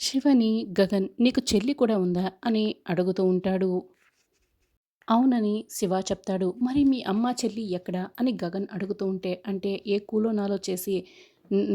శివని గగన్ నీకు చెల్లి కూడా ఉందా అని అడుగుతూ ఉంటాడు. అవునని శివ చెప్తాడు. మరి మీ అమ్మ, చెల్లి ఎక్కడ అని గగన్ అడుగుతూ ఉంటే, అంటే ఏ కూలో నాలో చేసి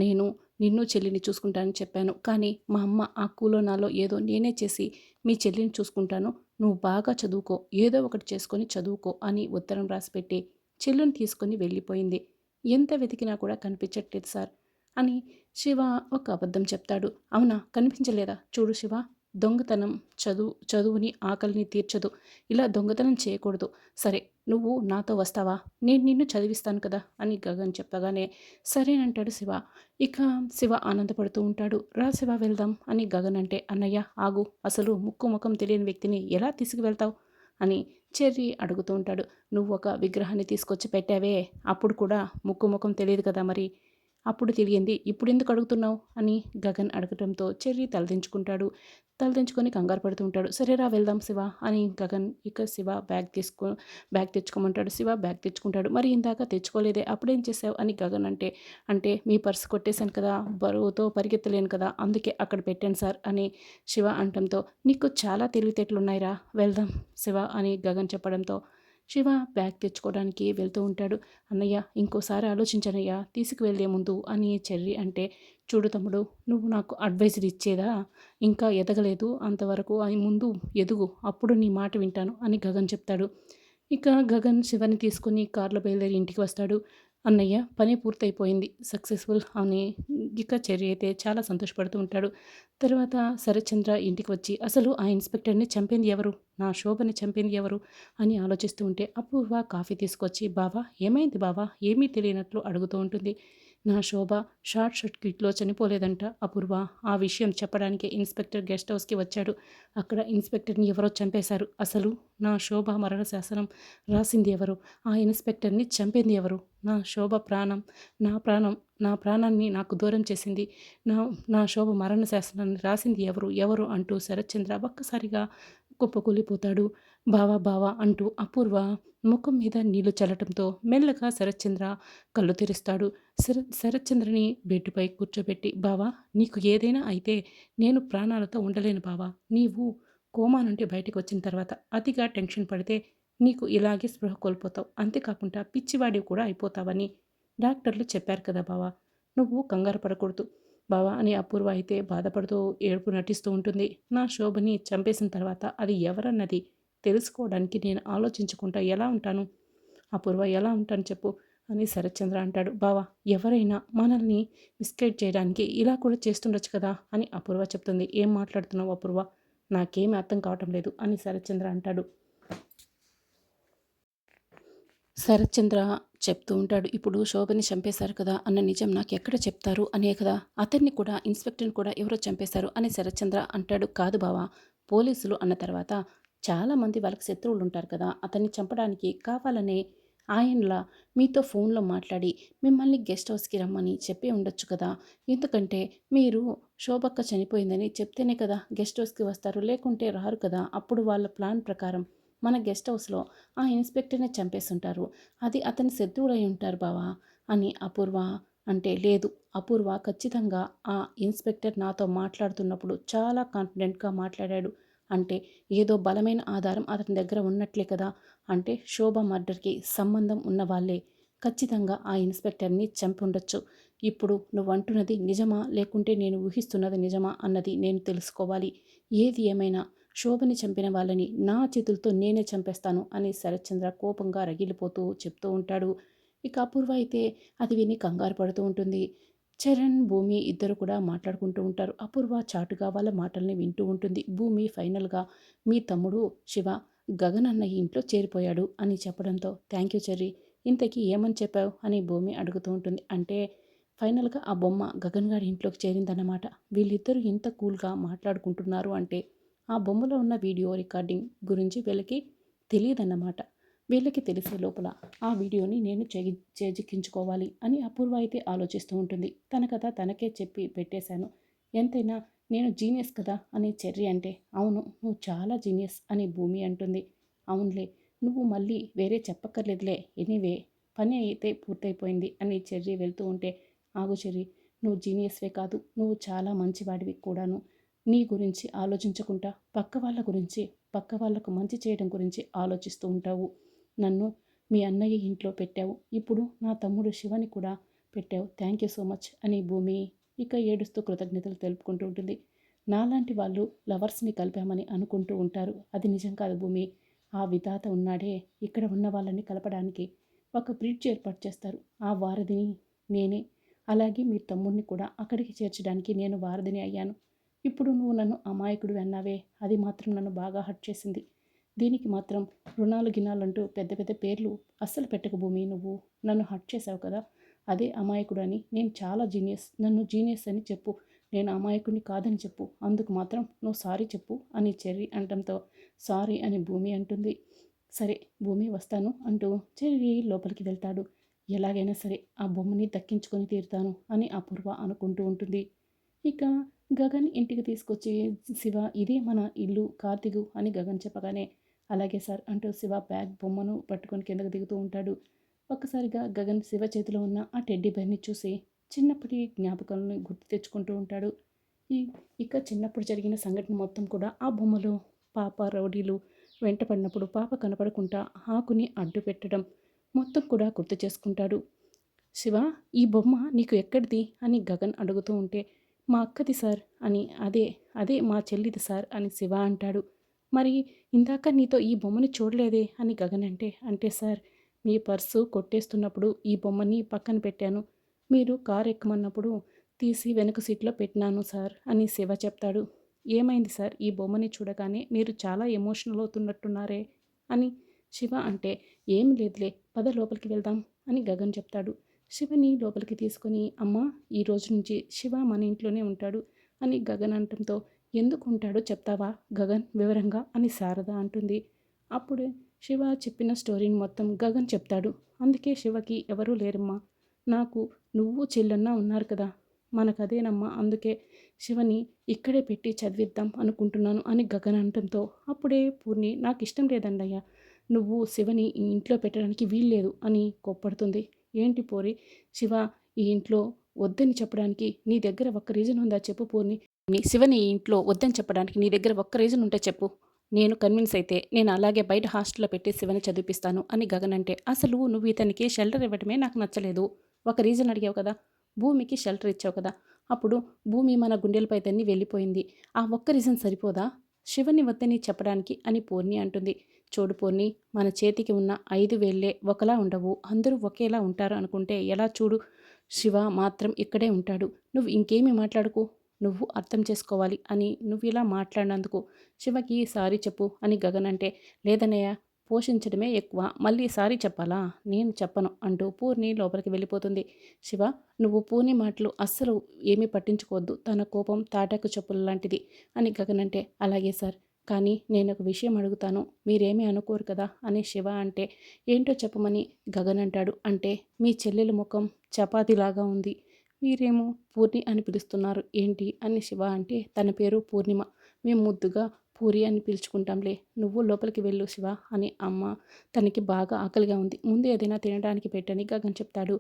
నేను నిన్ను, చెల్లిని చూసుకుంటానని చెప్పాను. కానీ మా అమ్మ ఆ కూలో నాలో ఏదో నేనే చేసి మీ చెల్లిని చూసుకుంటాను. నువ్వు బాగా చదువుకో. ఏదో ఒకటి చేసుకొని చదువుకో అని ఉత్తరం రాసిపెట్టి చెల్లిని తీసుకొని వెళ్ళిపోయింది. ఎంత వెతికినా కూడా కనిపించట్లేదు సార్ అని శివ ఒక అబద్ధం చెప్తాడు. అవునా కనిపించలేదా? చూడు శివ దొంగతనం చదువు చదువుని ఆకలిని తీర్చదు. ఇలా దొంగతనం చేయకూడదు. సరే నువ్వు నాతో వస్తావా? నేను నిన్ను చదివిస్తాను కదా అని గగన్ చెప్పగానే సరేనంటాడు శివ. ఇక శివ ఆనందపడుతూ ఉంటాడు. రా శివ వెళ్దాం అని గగన్ అంటే అన్నయ్య ఆగు అసలు ముక్కు ముఖం తెలియని వ్యక్తిని ఎలా తీసుకువెళ్తావు అని చెర్రీ అడుగుతూ ఉంటాడు. నువ్వు ఒక విగ్రహాన్ని తీసుకొచ్చి పెట్టావే అప్పుడు కూడా ముక్కు ముఖం తెలియదు కదా మరి అప్పుడు తెలియంది ఇప్పుడు ఎందుకు అడుగుతున్నావు? అని గగన్ అడగటంతో చెర్రీ తలదించుకుంటాడు. తలదించుకొని కంగారు పడుతుంటాడు సరేరా వెళ్దాం శివ అని గగన్ ఇక శివ బ్యాగ్ తీసుకో బ్యాగ్ తెచ్చుకోమంటాడు. శివ బ్యాగ్ తెచ్చుకుంటాడు. మరి ఇందాక తెచ్చుకోలేదే అప్పుడేం చేసావు అని గగన్ అంటే అంటే మీ పర్స్ కొట్టేశాను కదా బరువుతో పరిగెత్తలేను కదా అందుకే అక్కడ పెట్టాను సార్ అని శివ అంటంతో నీకు చాలా తెలివితేటలు ఉన్నాయిరా వెళ్దాం శివ అని గగన్ చెప్పడంతో శివ బ్యాగ్ తెచ్చుకోవడానికి వెళ్తూ ఉంటాడు. అన్నయ్య ఇంకోసారి ఆలోచించనయ్యా తీసుకువెళ్ళే ముందు అని చెర్రి అంటే చూడు తమ్ముడు నువ్వు నాకు అడ్వైజర్ ఇచ్చేదా? ఇంకా ఎదగలేదు. అంతవరకు అని ముందు ఎదుగు. అప్పుడు నీ మాట వింటాను అని గగన్ చెప్తాడు. ఇక గగన్ శివని తీసుకుని కార్లో బయలుదేరి ఇంటికి వస్తాడు. అన్నయ్య పని పూర్తయిపోయింది. సక్సెస్ఫుల్ అని ఇక చర్య అయితే చాలా సంతోషపడుతూ ఉంటాడు. తర్వాత శరత్చంద్ర ఇంటికి వచ్చి అసలు ఆ ఇన్స్పెక్టర్ని చంపింది ఎవరు? నా శోభని చంపింది ఎవరు? అని ఆలోచిస్తూ ఉంటే అపూర్వ కాఫీ తీసుకొచ్చి బావా ఏమైంది బావా? ఏమీ తెలియనట్లు అడుగుతూ ఉంటుంది. నా శోభ షార్ట్ సర్క్యూట్లో చనిపోలేదంట అపూర్వ. ఆ విషయం చెప్పడానికి ఇన్స్పెక్టర్ గెస్ట్ హౌస్కి వచ్చాడు. అక్కడ ఇన్స్పెక్టర్ని ఎవరో చంపేశారు. అసలు నా శోభ మరణ శాసనం రాసింది ఎవరు? ఆ ఇన్స్పెక్టర్ని చంపింది ఎవరు? నా శోభ ప్రాణం నా ప్రాణం నా ప్రాణాన్ని నాకు దూరం చేసింది. నా నా శోభ మరణ శాసనాన్ని రాసింది ఎవరు? ఎవరు? అంటూ శరత్చంద్ర ఒక్కసారిగా కుప్పకూలిపోతాడు. బావా బావా అంటూ అపూర్వ ముఖం మీద నీళ్ళు చల్లటంతో మెల్లగా శరత్చంద్ర కళ్ళు తెరుస్తాడు. శర శరత్చంద్రని బెడ్డుపై కూర్చోబెట్టి బావా నీకు ఏదైనా అయితే నేను ప్రాణాలతో ఉండలేను బావా. నీవు కోమా నుండి బయటకు వచ్చిన తర్వాత అతిగా టెన్షన్ పడితే నీకు ఇలాగే స్పృహ కోల్పోతావు. అంతేకాకుండా పిచ్చివాడివి కూడా అయిపోతావని డాక్టర్లు చెప్పారు కదా బావా. నువ్వు కంగారు పడకూడదు. బావా అని అపూర్వ అయితే బాధపడుతూ ఏడుపు నటిస్తూ ఉంటుంది. నా శోభని చంపేసిన తర్వాత అది ఎవరన్నది తెలుసుకోవడానికి నేను ఆలోచించుకుంటా ఎలా ఉంటాను? అపూర్వ ఎలా ఉంటాను చెప్పు అని శరత్చంద్ర అంటాడు. బావా ఎవరైనా మనల్ని మిస్గైడ్ చేయడానికి ఇలా కూడా చేస్తుండొచ్చు కదా అని అపూర్వ చెప్తుంది. ఏం మాట్లాడుతున్నావు అపూర్వ? నాకేమీ అర్థం కావటం లేదు అని శరత్చంద్ర అంటాడు. శరత్చంద్ర చెప్తూ ఉంటాడు ఇప్పుడు శోభని చంపేశారు కదా అన్న నిజం నాకు ఎక్కడ చెప్తారు? అనే కదా అతన్ని కూడా ఇన్స్పెక్టర్ని కూడా ఎవరో చంపేశారు అని శరత్చంద్ర అంటాడు. కాదు బావా పోలీసులు అన్న తర్వాత చాలామంది వాళ్ళకి శత్రువులు ఉంటారు కదా అతన్ని చంపడానికి కావాలనే ఆయనలా మీతో ఫోన్లో మాట్లాడి మిమ్మల్ని గెస్ట్ హౌస్కి రమ్మని చెప్పి ఉండొచ్చు కదా. ఎందుకంటే మీరు శోభక్క చనిపోయిందని చెప్తేనే కదా గెస్ట్ హౌస్కి వస్తారు లేకుంటే రారు కదా అప్పుడు వాళ్ళ ప్లాన్ ప్రకారం. మన గెస్ట్ హౌస్లో ఆ ఇన్స్పెక్టర్ని చంపేస్తుంటారు అది అతని శత్రువులై ఉంటారు బావా అని అపూర్వ అంటే లేదు. అపూర్వ ఖచ్చితంగా ఆ ఇన్స్పెక్టర్ నాతో మాట్లాడుతున్నప్పుడు చాలా కాన్ఫిడెంట్గా మాట్లాడాడు. అంటే ఏదో బలమైన ఆధారం అతని దగ్గర ఉన్నట్లే కదా అంటే శోభ మర్డర్కి సంబంధం ఉన్న వాళ్ళే ఖచ్చితంగా ఆ ఇన్స్పెక్టర్ని చంపి ఉండొచ్చు ఇప్పుడు నువ్వు అంటున్నది నిజమా లేకుంటే నేను ఊహిస్తున్నది నిజమా అన్నది నేను తెలుసుకోవాలి. ఏది ఏమైనా శోభని చంపిన వాళ్ళని నా చేతులతో నేనే చంపేస్తాను అని శరత్చంద్ర కోపంగా రగిలిపోతూ చెప్తూ ఉంటాడు. ఇక అపూర్వ అయితే అది విని కంగారు పడుతూ ఉంటుంది. చరణ్ భూమి ఇద్దరు కూడా మాట్లాడుకుంటూ ఉంటారు. అపూర్వ చాటుగా వాళ్ళ మాటల్ని వింటూ ఉంటుంది. భూమి ఫైనల్గా మీ తమ్ముడు శివ గగన్ అన్న ఇంట్లో చేరిపోయాడు అని చెప్పడంతో థ్యాంక్ యూ చెర్రీ ఇంతకీ ఏమని చెప్పావు అని భూమి అడుగుతూ ఉంటుంది. అంటే ఫైనల్గా ఆ బొమ్మ గగన్ గారి ఇంట్లోకి చేరిందన్నమాట. వీళ్ళిద్దరూ ఇంత కూల్గా మాట్లాడుకుంటున్నారు అంటే ఆ బొమ్మలో ఉన్న వీడియో రికార్డింగ్ గురించి వీళ్ళకి తెలియదన్నమాట. వీళ్ళకి తెలిసే లోపల ఆ వీడియోని నేను చేగి చేజిక్కించుకోవాలి అని అపూర్వ అయితే ఆలోచిస్తూ ఉంటుంది. తన కథ తనకే చెప్పి పెట్టేశాను. ఎంతైనా నేను జీనియస్ కదా అని చెర్రి అంటే అవును నువ్వు చాలా జీనియస్ అని భూమి అంటుంది. అవునులే నువ్వు మళ్ళీ వేరే చెప్పక్కర్లేదులే ఎనీవే పని అయితే పూర్తయిపోయింది అని చెర్రి వెళ్తూ ఉంటే ఆగు చెర్రి నువ్వు జీనియస్వే కాదు నువ్వు చాలా మంచివాడివి కూడాను. నీ గురించి ఆలోచించకుండా పక్క వాళ్ళ గురించి పక్క వాళ్ళకు మంచి చేయడం గురించి ఆలోచిస్తూ ఉంటావు. నన్ను మీ అన్నయ్య ఇంట్లో పెట్టావు. ఇప్పుడు నా తమ్ముడు శివని కూడా పెట్టావు. థ్యాంక్ యూ సో మచ్ అని భూమి ఇక ఏడుస్తూ కృతజ్ఞతలు తెలుపుకుంటూ ఉంటుంది. నాలాంటి వాళ్ళు లవర్స్ని కలిపామని అనుకుంటూ ఉంటారు. అది నిజం కాదు భూమి. ఆ విధాత ఉన్నాడే. ఇక్కడ ఉన్న వాళ్ళని కలపడానికి ఒక బ్రిడ్జ్ ఏర్పాటు చేస్తారు. ఆ వారధిని నేనే. అలాగే మీ తమ్ముడిని కూడా అక్కడికి చేర్చడానికి నేను వారధిని అయ్యాను. ఇప్పుడు నువ్వు నన్ను అమాయకుడు అన్నావే. అది మాత్రం నన్ను బాగా హట్ చేసింది. దీనికి మాత్రం రుణాలు గినాలంటూ పెద్ద పెద్ద పేర్లు అస్సలు పెట్టక భూమి నువ్వు. నన్ను హట్ చేసావు కదా. అదే అమాయకుడు అని. నేను చాలా జీనియస్. నన్ను జీనియస్ అని చెప్పు. నేను అమాయకుడిని కాదని చెప్పు. అందుకు మాత్రం నువ్వు సారీ చెప్పు అని చెర్రీ అంటంతో సారీ అని భూమి అంటుంది. సరే భూమి వస్తాను అంటూ చెర్రి లోపలికి వెళ్తాడు. ఎలాగైనా సరే ఆ బొమ్మని దక్కించుకొని తీరుతాను అని అపూర్వ అనుకుంటూ ఉంటుంది. ఇక గగన్ ఇంటికి తీసుకొచ్చి శివ ఇదే మన ఇల్లు కార్తిగు అని గగన్ చెప్పగానే అలాగే సార్ అంటూ శివ బ్యాగ్ బొమ్మను పట్టుకొని కిందకు దిగుతూ ఉంటాడు. ఒక్కసారిగా గగన్ శివ చేతిలో ఉన్న ఆ టెడ్డీ బెర్ని చూసి చిన్నప్పటి జ్ఞాపకాలను గుర్తు తెచ్చుకుంటూ ఉంటాడు. ఈ ఇక చిన్నప్పుడు జరిగిన సంఘటన మొత్తం కూడా ఆ బొమ్మలో పాప రౌడీలు వెంట పడినప్పుడు పాప కనపడకుండా ఆకుని అడ్డు పెట్టడం మొత్తం కూడా గుర్తు చేసుకుంటాడు. శివ ఈ బొమ్మ నీకు ఎక్కడిది? అని గగన్ అడుగుతూ ఉంటే మా అక్కది సార్ అని అదే అదే మా చెల్లిది సార్ అని శివ అంటాడు. మరి ఇందాక నీతో ఈ బొమ్మని చూడలేదే అని గగన్ అంటే అంటే సార్ మీ పర్సు కొట్టేస్తున్నప్పుడు ఈ బొమ్మని పక్కన పెట్టాను. మీరు కారు ఎక్కమన్నప్పుడు తీసి వెనక సీట్లో పెట్టినాను సార్ అని శివ చెప్తాడు. ఏమైంది సార్? ఈ బొమ్మని చూడగానే మీరు చాలా ఎమోషనల్ అవుతున్నట్టున్నారే అని శివ అంటే ఏం లేదులే పద లోపలికి వెళ్దాం అని గగన్ చెప్తాడు. శివని లోపలికి తీసుకొని అమ్మ ఈ రోజు నుంచి శివ మన ఇంట్లోనే ఉంటాడు అని గగన్ అంటంతో ఎందుకు ఉంటాడో చెప్తావా గగన్? వివరంగా అని శారద అంటుంది. అప్పుడే శివ చెప్పిన స్టోరీని మొత్తం గగన్ చెప్తాడు. అందుకే శివకి ఎవరూ లేరమ్మా. నాకు నువ్వు చెల్లెన్న ఉన్నారు కదా. మనకదేనమ్మా. అందుకే శివని ఇక్కడే పెట్టి చదివిద్దాం అనుకుంటున్నాను అని గగన్ అనటంతో అప్పుడే పూర్ణి నాకు ఇష్టం లేదండయ్యా. నువ్వు శివని ఇంట్లో పెట్టడానికి వీల్లేదు అని కోప్పడుతుంది. ఏంటి పోరి? శివ ఈ ఇంట్లో వద్దని చెప్పడానికి నీ దగ్గర ఒక్క రీజన్ ఉందా చెప్పు పూర్ణి నీ శివని ఈ ఇంట్లో వద్దని చెప్పడానికి నీ దగ్గర ఒక్క రీజన్ ఉంటే చెప్పు. నేను కన్విన్స్ అయితే నేను అలాగే బయట హాస్టల్లో పెట్టి శివని చదివిపిస్తాను అని గగన్ అంటే అసలు నువ్వు ఇతనికి షెల్టర్ ఇవ్వడమే నాకు నచ్చలేదు. ఒక రీజన్ అడిగావు కదా భూమికి షెల్టర్ ఇచ్చావు కదా అప్పుడు భూమి మన గుండెలపై తన్ని వెళ్ళిపోయింది. ఆ ఒక్క రీజన్ సరిపోదా? శివని వద్దని చెప్పడానికి అని పూర్ణి అంటుంది. చూడు పోని మన చేతికి ఉన్న ఐదు వేళ్ళే ఒకలా ఉండవు. అందరూ ఒకేలా ఉంటారు అనుకుంటే ఎలా చూడు? శివ మాత్రం ఇక్కడే ఉంటాడు. నువ్వు ఇంకేమీ మాట్లాడుకు. నువ్వు అర్థం చేసుకోవాలి అని నువ్వు ఇలా మాట్లాడినందుకు శివకి సారీ చెప్పు అని గగన్ అంటే లేదనయ్య పోషించడమే ఎక్కువ. మళ్ళీ సారీ చెప్పాలా? నేను చెప్పను అంటూ పూర్ణి లోపలికి వెళ్ళిపోతుంది. శివ నువ్వు పూర్ణి మాటలు అస్సలు ఏమీ పట్టించుకోవద్దు. తన కోపం తాటాకు చెప్పుల లాంటిది అని గగన్ అంటే అలాగే సార్. కానీ నేను ఒక విషయం అడుగుతాను. మీరేమీ అనుకోరు కదా? అని శివ అంటే ఏంటో చెప్పమని గగన్ అంటాడు. అంటే మీ చెల్లెల ముఖం చపాతీలాగా ఉంది. మీరేమో పూర్ణి అని పిలుస్తున్నారు. ఏంటి? అని శివ అంటే తన పేరు పూర్ణిమ. మేము ముద్దుగా పూరి అని పిలుచుకుంటాంలే. నువ్వు లోపలికి వెళ్ళు శివ అని అమ్మ తనకి బాగా ఆకలిగా ఉంది. ముందు ఏదైనా తినడానికి పెట్టని గగన్ చెప్తాడు.